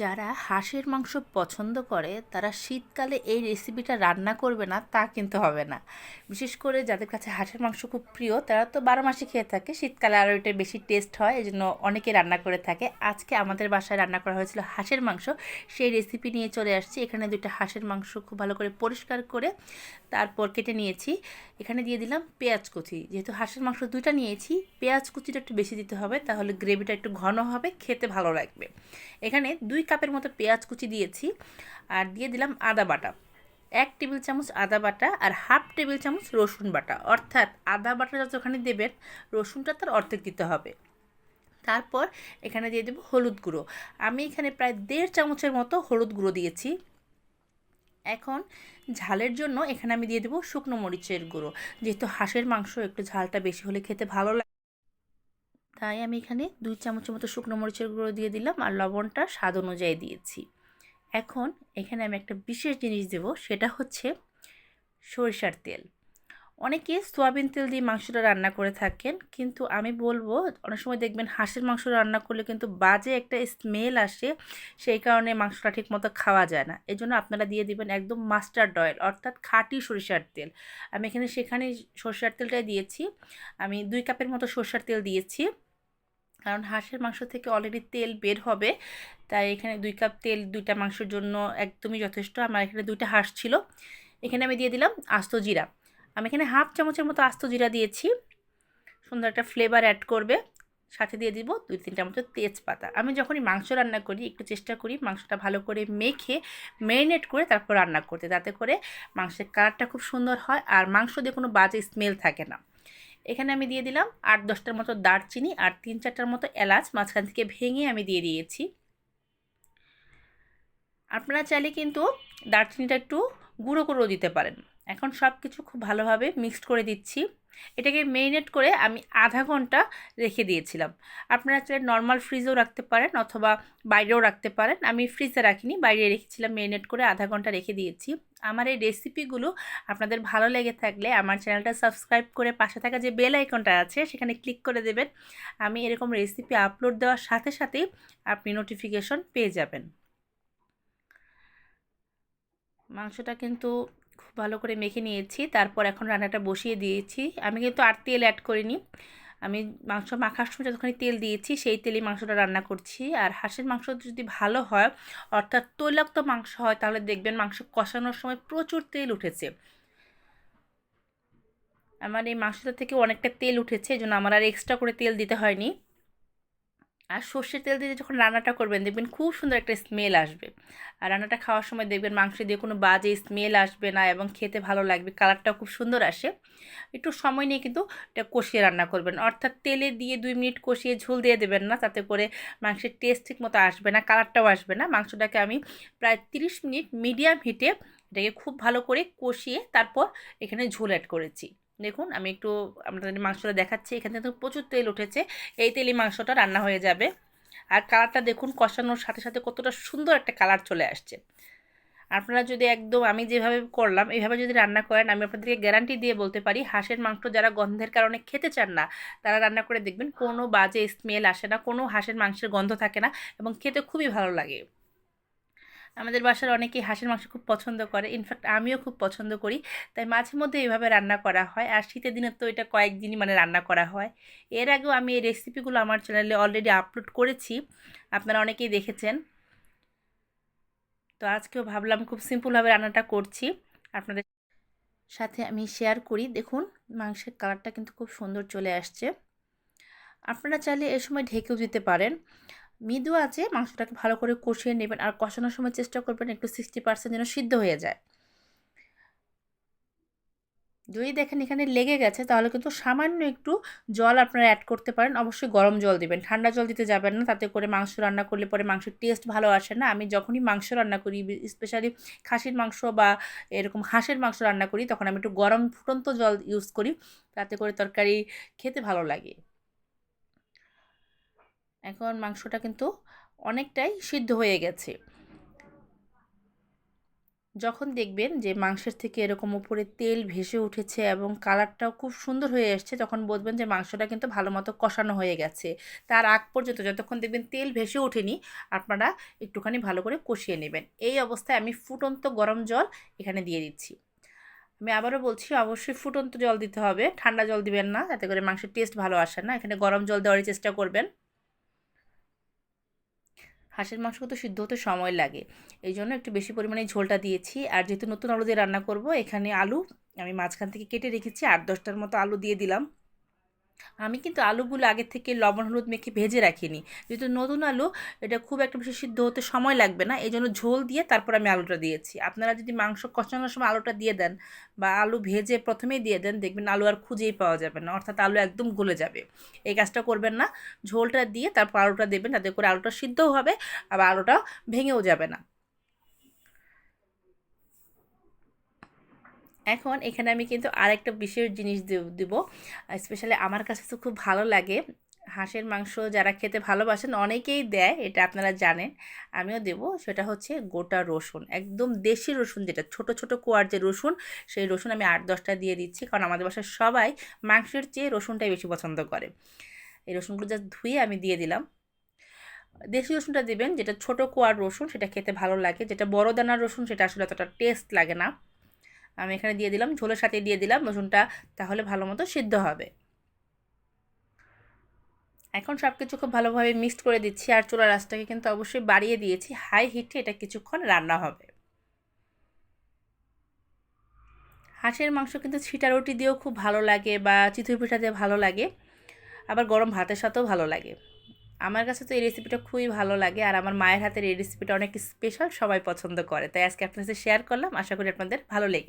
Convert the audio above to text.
যারা হাঁসের মাংস পছন্দ করে, তারা শীতকালে এই রেসিপিটা রান্না করবে না, তা কিন্তু হবে না। বিশেষ করে যাদের কাছে হাঁসের মাংস খুব প্রিয়, তারা তো বারো মাসে খেয়ে থাকে, শীতকালে আরও এটা বেশি টেস্ট হয় এই জন্য অনেকে রান্না করে থাকে। আজকে আমাদের বাসায় রান্না করা হয়েছিল হাঁসের মাংস। সেই রেসিপি নিয়ে চলে আসছি। এখানে দুইটা হাঁসের মাংস খুব ভালো করে পরিষ্কার করে তারপর কেটে নিয়েছি। এখানে দিয়ে দিলাম পেঁয়াজ কুচি। যেহেতু হাঁসের মাংস দুইটা নিয়েছি, পেঁয়াজ কুচিটা একটু বেশি দিতে হবে, তাহলে গ্রেভিটা একটু ঘন হবে, খেতে ভালো লাগবে। এখানে দুই কাপের মতো পেঁয়াজ কুচি দিয়েছি আর দিয়ে দিলাম আদা বাটা। এক টেবিল চামচ আদা বাটা আর হাফ টেবিল চামচ রসুন বাটা। অর্থাৎ আদা বাটা যতখানি দেবেন, রসুনটা তার অর্ধেক দিতে হবে। তারপর এখানে দিয়ে দেবো হলুদ গুঁড়ো। আমি এখানে প্রায় দেড় চামচের মতো হলুদ গুঁড়ো দিয়েছি। এখন ঝালের জন্য এখানে আমি দিয়ে দেবো শুকনো মরিচের গুঁড়ো। যেহেতু হাঁসের মাংস, একটু ঝালটা বেশি হলে খেতে ভালো লাগে। তাই আমি এখানে দুই চামচের মতো শুকনো মরিচের গুঁড়ো দিয়ে দিলাম আর লবণটা স্বাদ অনুযায়ী দিয়েছি। এখন এখানে আমি একটা বিশেষ জিনিস দেব, সেটা হচ্ছে সরিষার তেল। অনেকে সোয়াবিন তেল দিয়ে মাংসটা রান্না করে থাকেন, কিন্তু আমি বলব অনেক সময় দেখবেন হাঁসের মাংস রান্না করলে কিন্তু বাজে একটা স্মেল আসে, সেই কারণে মাংসটা ঠিক মতো খাওয়া যায় না। এই জন্য আপনারা দিয়ে দিবেন একদম মাস্টার্ড অয়েল অর্থাৎ খাঁটি সরিষার তেল। আমি এখানে সেখানে সরষার তেলটাই দিয়েছি। আমি দুই কাপের মতো সরষার তেল দিয়েছি। কারণ হাঁসের মাংস থেকে অলরেডি তেল বের হবে, তাই এখানে দুই কাপ তেল, দুইটা মাংসের জন্য একদমই যথেষ্ট। আমার এখানে দুইটা হাঁস ছিল। এখানে আমি দিয়ে দিলাম আস্ত জিরা। আমি এখানে হাফ চামচের মতো আস্ত জিরা দিয়েছি। সুন্দর একটা ফ্লেভার অ্যাড করবে। সাথে দিয়ে দিব দুই তিনটা মতো তেজপাতা। আমি যখনই মাংস রান্না করি, একটু চেষ্টা করি মাংসটা ভালো করে মেখে ম্যারিনেট করে তারপর রান্না করতে তাতে করে মাংসের কালারটা খুব সুন্দর হয় আর মাংস দিয়ে কোনো বাজে স্মেল থাকে না। এখানে আমি দিয়ে দিলাম আট দশটার মতো দারচিনি আর তিন চারটার মতো এলাচ, মাঝখান থেকে ভেঙে আমি দিয়ে দিয়েছি। আপনারা চাইলে কিন্তু দারচিনিটা একটু গুঁড়ো করেও দিতে পারেন। এখন সব কিছু খুব ভালোভাবে মিক্সড করে দিচ্ছি। এটাকে মেরিনেট করে আমি আধা ঘণ্টা রেখে দিয়েছিলাম। আপনারা চাইলে নর্মাল ফ্রিজেও রাখতে পারেন অথবা বাইরেও রাখতে পারেন। আমি ফ্রিজে রাখিনি, বাইরে রেখেছিলাম মেরিনেট করে আধা ঘণ্টা রেখে দিয়েছি। আমার এই রেসিপিগুলো আপনাদের ভালো লেগে থাকলে আমার চ্যানেলটা সাবস্ক্রাইব করে পাশে থাকা যে বেল আইকনটা আছে, সেখানে ক্লিক করে দেবেন। আমি এরকম রেসিপি আপলোড দেওয়ার সাথে সাথেই আপনি নোটিফিকেশন পেয়ে যাবেন। মাংসটা কিন্তু খুব ভালো করে মেখে নিয়েছি। তারপর এখন রান্নাটা বসিয়ে দিয়েছি। আমি কিন্তু আর তেল অ্যাড করিনি। আমি মাংস মাখার সময় যতখানি তেল দিয়েছি, সেই তেলেই মাংসটা রান্না করছি। আর হাঁসের মাংস যদি ভালো হয়, অর্থাৎ তৈলাক্ত মাংস হয়, তাহলে দেখবেন মাংস কষানোর সময় প্রচুর তেল উঠেছে। আমার এই মাংসটা থেকে অনেকটা তেল উঠেছে এই জন্য আমার আর এক্সট্রা করে তেল দিতে হয়নি। আর সর্ষের তেল দিয়ে যখন রান্নাটা করবেন, দেখবেন খুব সুন্দর একটা স্মেল আসবে। আর রান্নাটা খাওয়ার সময় দেখবেন মাংস দিয়ে কোনো বাজে স্মেল আসবে না এবং খেতে ভালো লাগবে, কালারটাও খুব সুন্দর আসে। একটু সময় নিয়ে কিন্তু এটা কষিয়ে রান্না করবেন। অর্থাৎ তেলে দিয়ে দুই মিনিট কষিয়ে ঝোল দিয়ে দেবেন না, তাতে করে মাংসের টেস্ট ঠিক মতো আসবে না, কালারটাও আসবে না। মাংসটাকে আমি প্রায় তিরিশ মিনিট মিডিয়াম হিটে এটাকে খুব ভালো করে কষিয়ে তারপর এখানে ঝোল অ্যাড করেছি। দেখুন, আমি একটু আপনাদের মাংসটা দেখাচ্ছি। এখান থেকে প্রচুর তেল উঠেছে। এই তেলে মাংসটা রান্না হয়ে যাবে। আর কালারটা দেখুন, কষানোর সাথে সাথে কতটা সুন্দর একটা কালার চলে আসছে। আপনারা যদি একদম, আমি যেভাবে করলাম এইভাবে যদি রান্না করেন, আমি আপনাদেরকে গ্যারান্টি দিয়ে বলতে পারি, হাঁসের মাংস যারা গন্ধের কারণে খেতে চান না, তারা রান্না করে দেখবেন, কোনো বাজে স্মেল আসে না, কোনো হাঁসের মাংসের গন্ধ থাকে না এবং খেতে খুবই ভালো লাগে। আমাদের বাসার অনেকেই হাঁসের মাংস খুব পছন্দ করে। ইনফ্যাক্ট আমিও খুব পছন্দ করি। তাই মাঝে মধ্যে এইভাবে রান্না করা হয়। আর শীতের দিনে তো এটা কয়েকদিনই মানে রান্না করা হয়। এর আগেও আমি এই রেসিপিগুলো আমার চ্যানেলে অলরেডি আপলোড করেছি। আপনারা অনেকেই দেখেছেন। তো আজকেও ভাবলাম খুব সিম্পলভাবে রান্নাটা করছি। আপনাদের সাথে আমি শেয়ার করি। দেখুন, মাংসের কালারটা কিন্তু খুব সুন্দর চলে আসছে। আপনারা চাইলে এ সময় ঢেকেও দিতে পারেন। মৃদু আছে, মাংসটাকে ভালো করে কষিয়ে নেবেন আর কষানোর সময় চেষ্টা করবেন একটু সিক্সটি পার্সেন্ট যেন সিদ্ধ হয়ে যায়। যদি দেখেন এখানে লেগে গেছে, তাহলে কিন্তু সামান্য একটু জল আপনারা অ্যাড করতে পারেন। অবশ্যই গরম জল দিবেন, ঠান্ডা জল দিতে যাবেন না, তাতে করে মাংস রান্না করলে পরে মাংসের টেস্ট ভালো আসে না। আমি যখনই মাংস রান্না করি স্পেশালি খাসির মাংস বা এরকম হাঁসের মাংস রান্না করি, তখন আমি একটু গরম ফুটন্ত জল ইউজ করি, তাতে করে তরকারি খেতে ভালো লাগে। এখন মাংসটা কিন্তু অনেকটাই সিদ্ধ হয়ে গেছে। যখন দেখবেন যে মাংসের থেকে এরকম উপরে তেল ভেসে উঠেছে এবং কালারটাও খুব সুন্দর হয়ে এসছে তখন বুঝবেন যে মাংসটা কিন্তু ভালো মতো কষানো হয়ে গেছে। তার আগ পর্যন্ত যতক্ষণ দেখবেন তেল ভেসে ওঠেনি, আপনারা একটুখানি ভালো করে কষিয়ে নেবেন। এই অবস্থায় আমি ফুটন্ত গরম জল এখানে দিয়ে দিচ্ছি। আমি আবারও বলছি, অবশ্যই ফুটন্ত জল দিতে হবে। ঠান্ডা জল দিবেন না যাতে করে মাংসের টেস্ট ভালো আসে না। এখানে গরম জল দেওয়ারই চেষ্টা করবেন। হাঁসের মাংস তো সিদ্ধ হতে সময় লাগে। এই জন্য একটু বেশি পরিমাণে ঝোলটা দিয়েছি। আর যেহেতু নতুন আলু দিয়ে রান্না করব, এখানে আলু আমি মাঝখান থেকে কেটে রেখেছি আট দশটার মতো আলু দিয়ে দিলাম। আমি কিন্তু আলুগুলো আগে থেকে লবণ, হলুদ মেখে ভেজে রাখিনি। যেহেতু নতুন আলু, এটা খুব একটা বেশি সিদ্ধ হতে সময় লাগবে না, এই জন্য ঝোল দিয়ে তারপর আমি আলুটা দিয়েছি। আপনারা যদি মাংস কষানোর সময় আলুটা দিয়ে দেন বা আলু ভেজে প্রথমেই দিয়ে দেন, দেখবেন আলু আর খুঁজেই পাওয়া যাবে না, অর্থাৎ আলু একদম গলে যাবে। এই কাজটা করবেন না, ঝোলটা দিয়ে তারপর আলুটা দেবেন, তাতে করে আলুটা সিদ্ধও হবে, আবার আলুটা ভেঙেও যাবে না। এখন এখানে আমি কিন্তু আরেকটা বিশেষ জিনিস দেব স্পেশালি আমার কাছে তো খুব ভালো লাগে। হাঁসের মাংস যারা খেতে ভালোবাসেন অনেকেই দেয়, এটা আপনারা জানেন। আমিও দেব, সেটা হচ্ছে গোটা রসুন, একদম দেশি রসুন যেটা, ছোট ছোট কোয়ার যে রসুন, সেই রসুন আমি আট, দশটা দিয়ে দিচ্ছি। কারণ আমাদের বাসায় সবাই মাংসের চেয়ে রসুনটাই বেশি পছন্দ করে। এই রসুনগুলো যা ধুয়ে আমি দিয়ে দিলাম। দেশি রসুনটা দেবেন, যেটা ছোট কোয়ার রসুন, সেটা খেতে ভালো লাগে। যেটা বড় দানার রসুন, সেটা আসলে অতটা টেস্ট লাগে না। আমি এখানে দিয়ে দিলাম, ঝোলের সাথে দিয়ে দিলাম, রসুনটা তাহলে ভালো মতো সিদ্ধ হবে। এখন সব কিছু খুব ভালোভাবে মিক্সড করে দিচ্ছি আর চুলা রাসটাকে কিন্তু অবশ্যই বাড়িয়ে দিয়েছি হাই হিটে এটা কিছুক্ষণ রান্না হবে। হাঁসের মাংস কিন্তু ছিটা রুটি দিয়েও খুব ভালো লাগে বা চিতই পিঠা দিয়ে ভালো লাগে, আবার গরম ভাতের সাথেও ভালো লাগে। আমার কাছে তো এই রেসিপিটা খুবই ভালো লাগে আর আমার মায়ের হাতের এই রেসিপিটা অনেক স্পেশাল সবাই পছন্দ করে। তাই আজকে আপনার সাথে শেয়ার করলাম, আশা করি আপনাদের ভালো লেগে